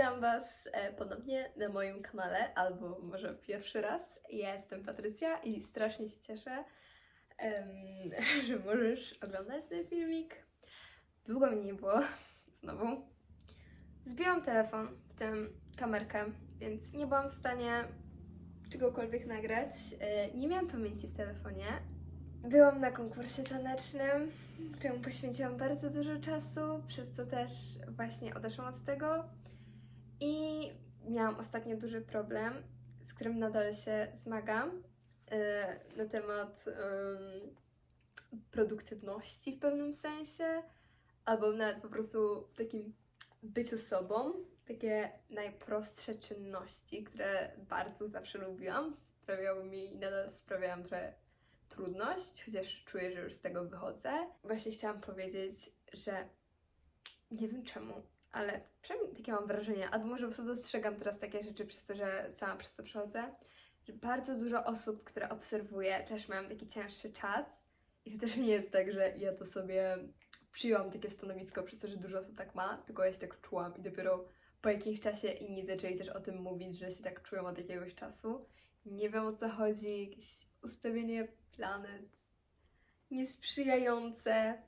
Witam Was e, ponownie na moim kanale, albo może pierwszy raz. Ja jestem Patrycja i strasznie się cieszę, że możesz oglądać ten filmik. Długo mnie nie było, znowu. Zbiłam telefon, w tym kamerkę, więc nie byłam w stanie czegokolwiek nagrać. E, Nie miałam pamięci w telefonie. Byłam na konkursie tanecznym, któremu poświęciłam bardzo dużo czasu, przez co też właśnie odeszłam od tego. I miałam ostatnio duży problem, z którym nadal się zmagam, e, na temat em, produktywności w pewnym sensie, albo nawet po prostu takim byciu sobą. Takie najprostsze czynności, które bardzo zawsze lubiłam, sprawiały mi i nadal sprawiają trochę trudność, chociaż czuję, że już z tego wychodzę. Właśnie chciałam powiedzieć, że nie wiem czemu, ale przynajmniej takie mam wrażenie, albo może po prostu dostrzegam teraz takie rzeczy przez to, że sama przez to przechodzę, że bardzo dużo osób, które obserwuję, też mają taki cięższy czas. I to też nie jest tak, że ja to sobie przyjęłam takie stanowisko przez to, że dużo osób tak ma, tylko ja się tak czułam i dopiero po jakimś czasie inni zaczęli też o tym mówić, że się tak czują od jakiegoś czasu. Nie wiem o co chodzi, jakieś ustawienie planet niesprzyjające,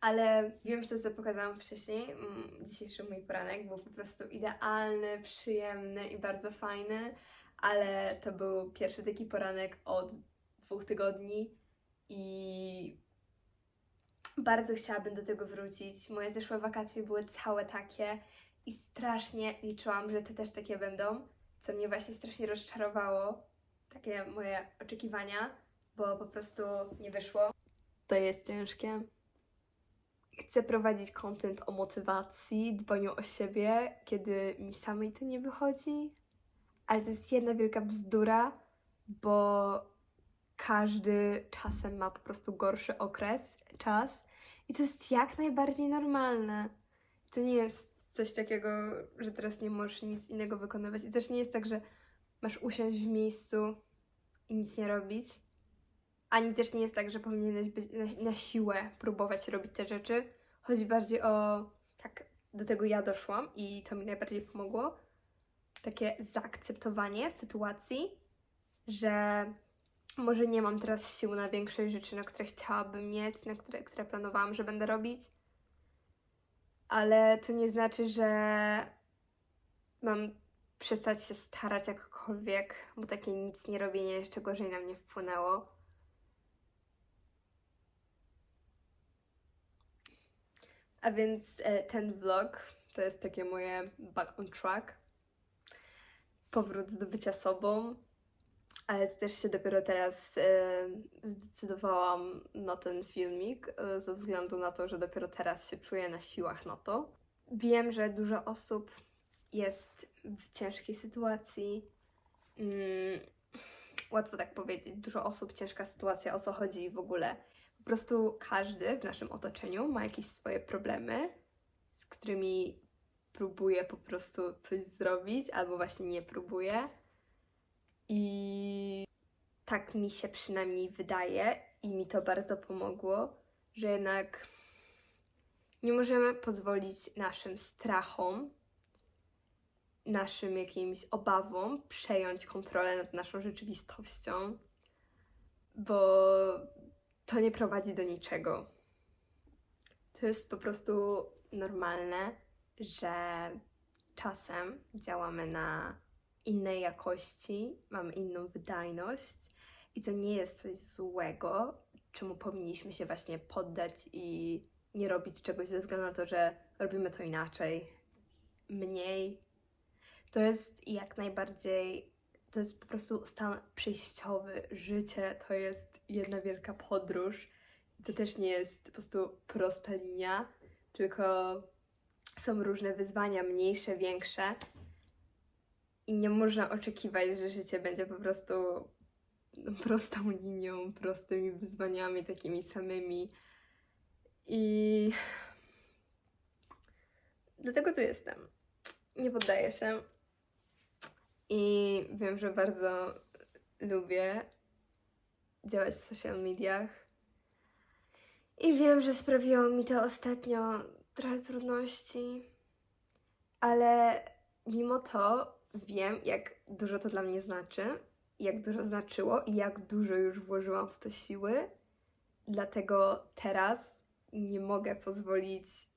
ale wiem, że to, co pokazałam wcześniej, mm, dzisiejszy mój poranek był po prostu idealny, przyjemny i bardzo fajny, ale to był pierwszy taki poranek od dwóch tygodni i bardzo chciałabym do tego wrócić. Moje zeszłe wakacje były całe takie i strasznie liczyłam, że te też takie będą, co mnie właśnie strasznie rozczarowało, takie moje oczekiwania, bo po prostu nie wyszło. To jest ciężkie. Chcę prowadzić content o motywacji, dbaniu o siebie, kiedy mi samej to nie wychodzi, ale to jest jedna wielka bzdura, bo każdy czasem ma po prostu gorszy okres, czas i to jest jak najbardziej normalne. To nie jest coś takiego, że teraz nie możesz nic innego wykonywać i też nie jest tak, że masz usiąść w miejscu i nic nie robić. Ani też nie jest tak, że powinieneś być na, na siłę próbować robić te rzeczy. Chodzi bardziej o tak, do tego ja doszłam i to mi najbardziej pomogło. Takie zaakceptowanie sytuacji, że może nie mam teraz sił na większość rzeczy, na które chciałabym mieć, na które, które planowałam, że będę robić. Ale to nie znaczy, że mam przestać się starać jakkolwiek, bo takie nic nie robienie jeszcze gorzej na mnie wpłynęło. A więc e, ten vlog to jest takie moje back on track. Powrót do bycia sobą, ale też się dopiero teraz e, zdecydowałam na ten filmik, e, ze względu na to, że dopiero teraz się czuję na siłach na to. Wiem, że dużo osób jest w ciężkiej sytuacji. Mm, łatwo tak powiedzieć, dużo osób, ciężka sytuacja, o co chodzi w ogóle. Prostu każdy w naszym otoczeniu ma jakieś swoje problemy, z którymi próbuje po prostu coś zrobić, albo właśnie nie próbuje. I tak mi się przynajmniej wydaje, i mi to bardzo pomogło, że jednak nie możemy pozwolić naszym strachom, naszym jakimś obawom przejąć kontrolę nad naszą rzeczywistością, bo to nie prowadzi do niczego. To jest po prostu normalne, że czasem działamy na innej jakości, mamy inną wydajność i to nie jest coś złego, czemu powinniśmy się właśnie poddać i nie robić czegoś ze względu na to, że robimy to inaczej, mniej. To jest jak najbardziej to jest po prostu stan przejściowy. Życie to jest jedna wielka podróż. To też nie jest po prostu prosta linia, tylko są różne wyzwania, mniejsze, większe. I nie można oczekiwać, że życie będzie po prostu prostą linią, prostymi wyzwaniami, takimi samymi. I dlatego tu jestem. Nie poddaję się. I wiem, że bardzo lubię działać w social mediach. I wiem, że sprawiło mi to ostatnio trochę trudności, ale mimo to wiem, jak dużo to dla mnie znaczy, jak dużo znaczyło i jak dużo już włożyłam w to siły. Dlatego teraz nie mogę pozwolić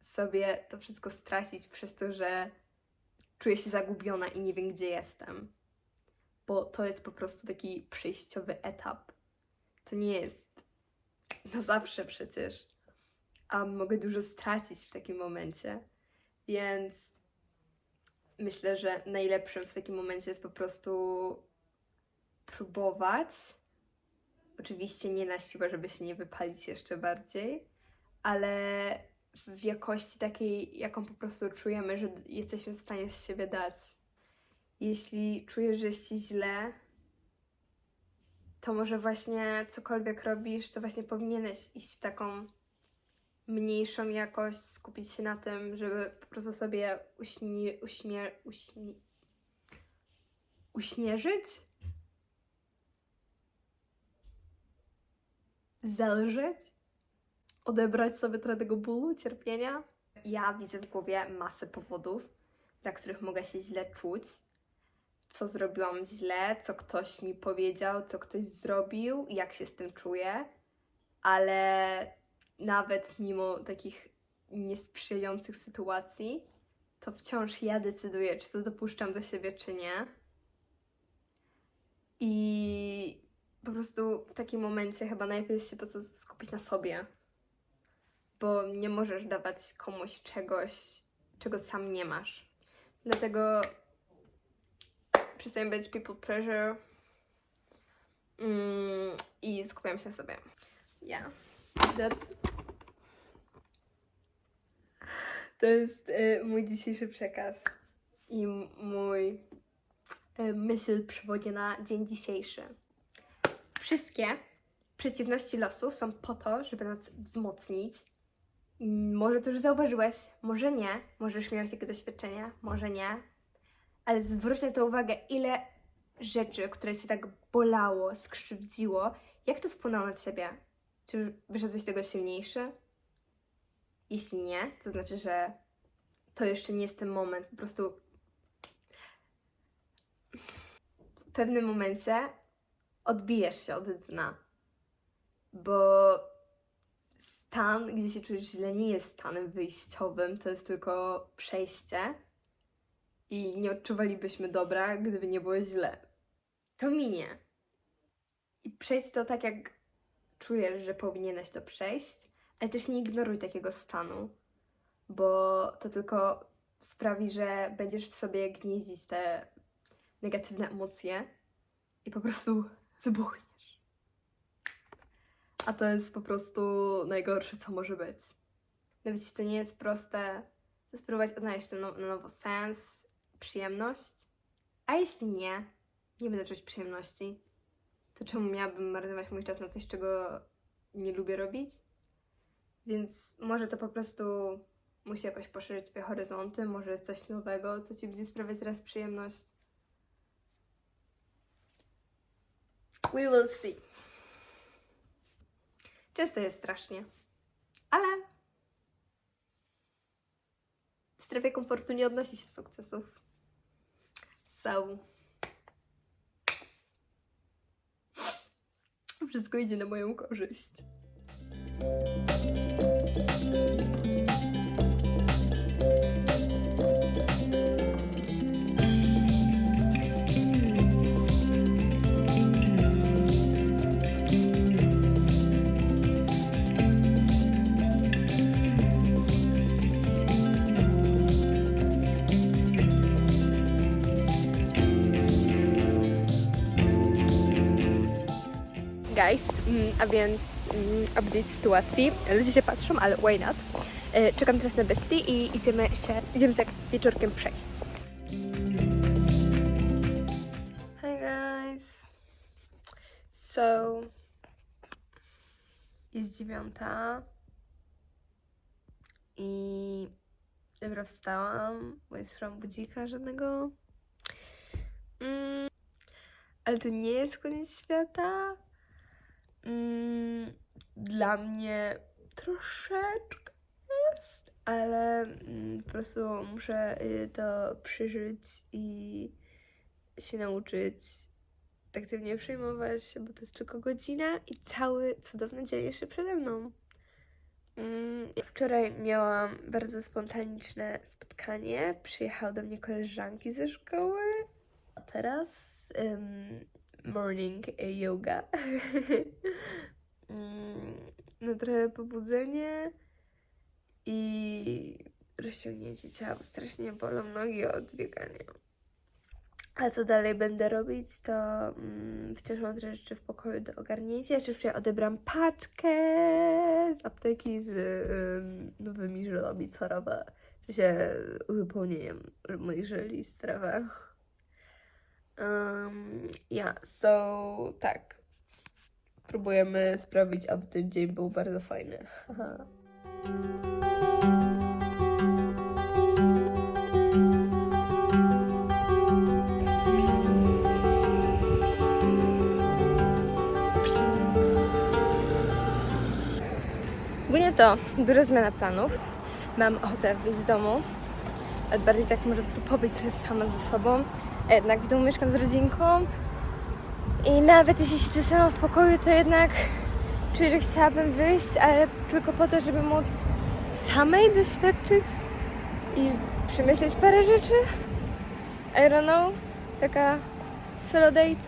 sobie to wszystko stracić przez to, że czuję się zagubiona i nie wiem, gdzie jestem. Bo to jest po prostu taki przejściowy etap. To nie jest na zawsze przecież. A mogę dużo stracić w takim momencie. Więc myślę, że najlepszym w takim momencie jest po prostu próbować. Oczywiście nie na siłę, żeby się nie wypalić jeszcze bardziej, ale w jakości takiej, jaką po prostu czujemy, że jesteśmy w stanie z siebie dać. Jeśli czujesz, że jest ci źle, to może właśnie cokolwiek robisz, to właśnie powinieneś iść w taką mniejszą jakość, skupić się na tym, żeby po prostu sobie uśni, uśmie, uśni, uśmierzyć, zelżyć, odebrać sobie trochę tego bólu, cierpienia. Ja widzę w głowie masę powodów, dla których mogę się źle czuć, co zrobiłam źle, co ktoś mi powiedział, co ktoś zrobił, jak się z tym czuję, ale nawet mimo takich niesprzyjających sytuacji, to wciąż ja decyduję, czy to dopuszczam do siebie, czy nie. I po prostu w takim momencie chyba jest się po prostu skupić na sobie, bo nie możesz dawać komuś czegoś, czego sam nie masz. Dlatego przestaję być people pleasure mm, i skupiam się na sobie. Yeah, that's... To jest y, mój dzisiejszy przekaz i mój y, myśl przewodnia na dzień dzisiejszy. Wszystkie przeciwności losu są po to, żeby nas wzmocnić. Może to już zauważyłeś, może nie, może już miałeś takie doświadczenie, może nie, ale zwróć na to uwagę, ile rzeczy, które się tak bolało, skrzywdziło, jak to wpłynęło na ciebie? Czy wyszedłeś z tego silniejszy? Jeśli nie, to znaczy, że to jeszcze nie jest ten moment. Po prostu w pewnym momencie odbijesz się od dna, bo stan, gdzie się czujesz źle, nie jest stanem wyjściowym, to jest tylko przejście i nie odczuwalibyśmy dobra, gdyby nie było źle. To minie. I przejdź to tak, jak czujesz, że powinieneś to przejść, ale też nie ignoruj takiego stanu, bo to tylko sprawi, że będziesz w sobie gnieździć te negatywne emocje i po prostu wybuchniesz. A to jest po prostu najgorsze, co może być. Nawet jeśli to nie jest proste, to spróbować odnaleźć na now- na nowo sens, przyjemność. A jeśli nie, nie będę czuć przyjemności, to czemu miałabym marnować mój czas na coś, czego nie lubię robić? Więc może to po prostu musi jakoś poszerzyć Twoje horyzonty, może coś nowego, co Ci będzie sprawiać teraz przyjemność. We will see. Często jest strasznie, ale w strefie komfortu nie odnosi się sukcesów. So. Wszystko idzie na moją korzyść. Guys, mm, a więc mm, update sytuacji. Ludzie się patrzą, ale why not? E, Czekam teraz na bestii i idziemy się, idziemy tak wieczorkiem przejść. Hi guys. So jest dziewiąta i dobra wstałam, bo nie słyszałam budzika żadnego. Mm, ale to nie jest koniec świata. Mm, dla mnie troszeczkę jest, ale mm, po prostu muszę y, to przeżyć i się nauczyć tak tym nie przejmować, bo to jest tylko godzina i cały cudowny dzień jeszcze przede mną. Mm, Wczoraj miałam bardzo spontaniczne spotkanie. Przyjechały do mnie koleżanki ze szkoły, a teraz morning yoga. Mm, no trochę pobudzenie i rozciągnięcie ciała. Strasznie bolą nogi od biegania. A co dalej będę robić, to mm, wciąż mam trochę rzeczy w pokoju do ogarnięcia. Jeszcze wczoraj paczkę z apteki z ym, nowymi żelami Corowa. W sensie uzupełnieniem moich żeli z trawę. Um, ja, so tak. Próbujemy sprawić, aby ten dzień był bardzo fajny. Haha. To duża zmiana planów. Mam ochotę wyjść z domu. Bardziej tak może po prostu pobyć trochę sama ze sobą. Jednak w domu mieszkam z rodzinką. I nawet jeśli siedzę sama w pokoju, to jednak czuję, że chciałabym wyjść, ale tylko po to, żeby móc samej doświadczyć i przemyśleć parę rzeczy. I don't know. Taka solo date.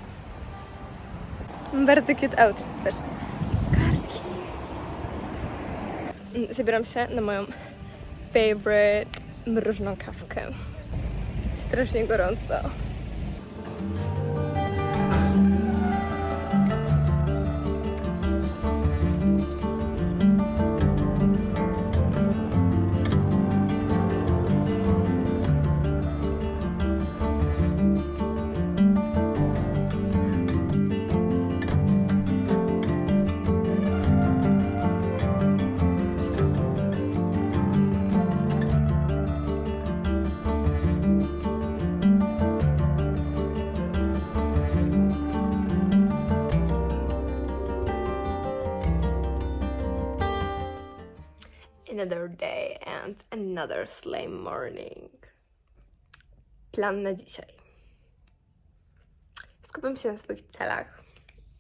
Bardzo cute out. Patrzcie. Kartki. Mm, Zabieram się na moją favorite mrożną kawkę. Strasznie gorąco. Another day and another slay morning. Plan na dzisiaj. Skupiam się na swoich celach,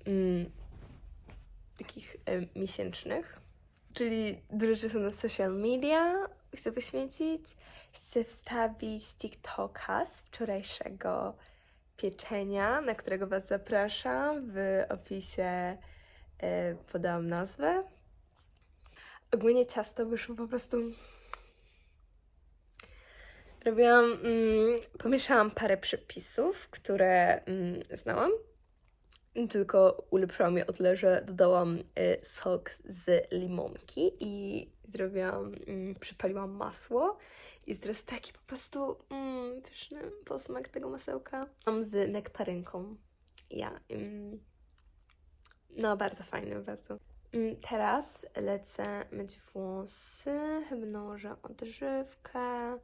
mm, takich e, miesięcznych, czyli dużo czasu na social media chcę poświęcić. Chcę wstawić TikToka z wczorajszego pieczenia, na którego Was zapraszam. W opisie e, podałam nazwę. Ogólnie ciasto wyszło po prostu. Robiłam, mm, pomieszałam parę przepisów, które mm, znałam. Tylko ulepszyłam je o tyle, że dodałam y, sok z limonki i zrobiłam, mm, przypaliłam masło. Jest teraz taki po prostu mm, pyszny posmak tego masełka. Mam z nektarynką. Ja. Mm, no, bardzo fajny, bardzo. Mm, Teraz lecę myć włosy, chyba nałożę odżywkę,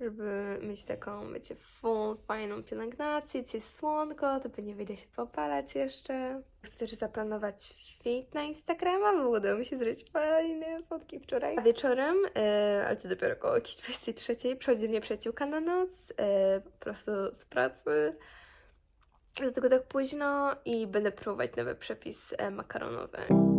żeby mieć taką, wiecie, full, fajną pielęgnację. Dzisiaj jest słonko, to pewnie wyjdę się popalać jeszcze. Chcę też zaplanować fit na Instagrama, bo udało mi się zrobić fajne fotki wczoraj. A wieczorem, e, ale to dopiero około jakiejś 23, przychodzi mnie przyjaciółka na noc, e, po prostu z pracy. Dlatego tak późno i będę próbować nowy przepis e, makaronowy.